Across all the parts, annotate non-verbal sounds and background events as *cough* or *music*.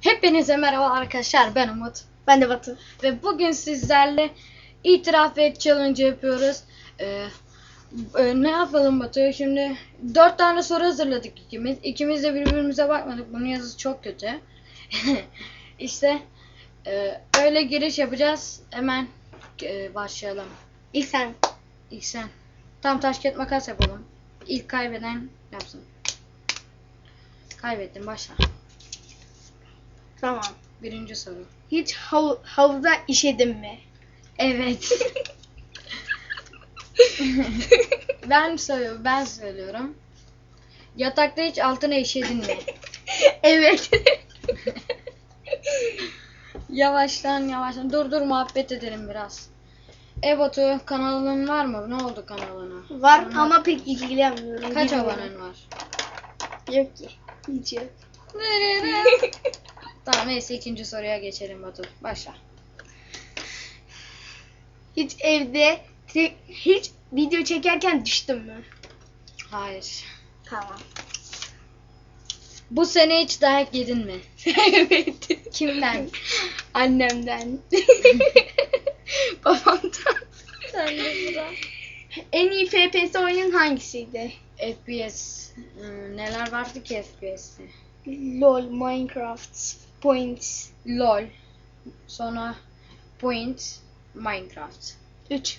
Hepinize merhaba arkadaşlar ben Umut Ben de Batu. ve bugün sizlerle itiraf et challenge yapıyoruz. Ee, e, ne yapalım Batu? Şimdi dört tane soru hazırladık ikimiz. İkimiz de birbirimize bakmadık. Bunun yazısı çok kötü. *laughs* işte e, öyle giriş yapacağız. Hemen e, başlayalım. İlk sen. İlk sen. Tam taş kağıt makas yapalım. İlk kaybeden yapsın. Kaybettim başla. Tamam. Birinci soru. Hiç hav havuzda işedin mi? Evet. *laughs* ben söylüyorum, ben söylüyorum. Yatakta hiç altına işedin mi? *laughs* evet. *laughs* Yavaştan yavaştan dur dur muhabbet edelim biraz. E Batu kanalın var mı? Ne oldu kanalına? Var Anlat. ama pek ilgilenmiyorum. Kaç abonen var? Yok ki. Hiç yok. Tamam neyse ikinci soruya geçelim Batu. Başla. Hiç evde hiç video çekerken düştün mü? Hayır. Tamam. Bu sene hiç dayak yedin mi? *laughs* evet. Kimden? *laughs* Annemden. *laughs* Babamdan. Sen de sıra. En iyi FPS oyunun hangisiydi? FPS. Hmm, neler vardı ki FPS'te? LOL, Minecraft, Points. LOL. Sonra Point. Minecraft. 3.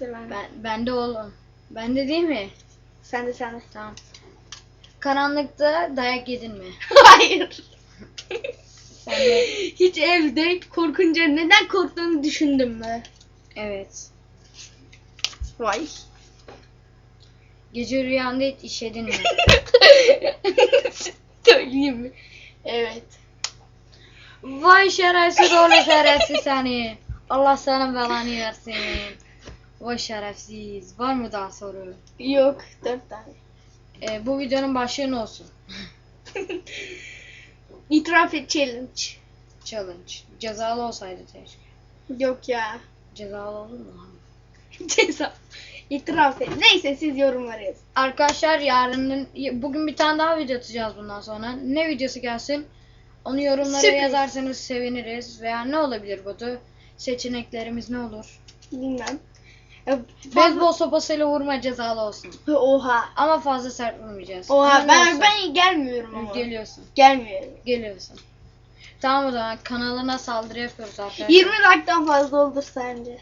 Ben. Ben, bende oğlum. Bende değil mi? Sen de sen de. Tamam. Karanlıkta dayak yedin mi? *laughs* Hayır. De. Hiç evde korkunca neden korktuğunu düşündün mü? Evet. Vay. Gece rüyanda hiç işedin mi? *laughs* Söyleyeyim mi? Evet. Vay şerefsiz oğlu şerefsiz seni. Allah sana belanı versin. Vay şerefsiz. Var mı daha soru? Yok. Dört tane. Ee, bu videonun başlığı ne olsun? *laughs* İtiraf et challenge. Challenge. Cezalı olsaydı keşke. Yok ya. Cezalı olur mu? *laughs* Ceza. İtiraf et. Neyse siz yorumlara yazın. Arkadaşlar yarının bugün bir tane daha video atacağız bundan sonra. Ne videosu gelsin? Onu yorumlara Sürpriz. yazarsanız seviniriz. Veya ne olabilir Batu? Seçeneklerimiz ne olur? Bilmem. Beyzbol sopasıyla vurma cezalı olsun. Oha. Ama fazla sert vurmayacağız. Oha Ama ben olsun? ben gelmiyorum ama. Geliyorsun. Gelmiyorum. Geliyorsun. Tamam o zaman kanalına saldırı yapıyoruz arkadaşlar. 20 like'dan fazla olur sence?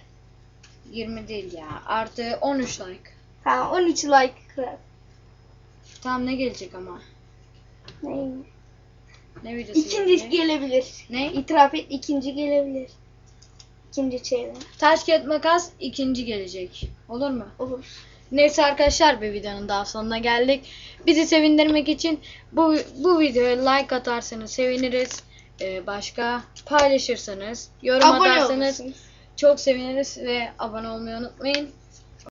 20 değil ya. Artı 13 like. Ha 13 like kırar. Tamam ne gelecek ama? Ne? Ne videosu İkinci gelecek? gelebilir. Ne? İtiraf et ikinci gelebilir. İkinci çeyrek. Taş kağıt makas ikinci gelecek. Olur mu? Olur. Neyse arkadaşlar bir videonun daha sonuna geldik. Bizi sevindirmek için bu bu videoya like atarsanız seviniriz. Ee, başka paylaşırsanız, yorum Abone atarsanız olursunuz. Çok seviniriz ve abone olmayı unutmayın.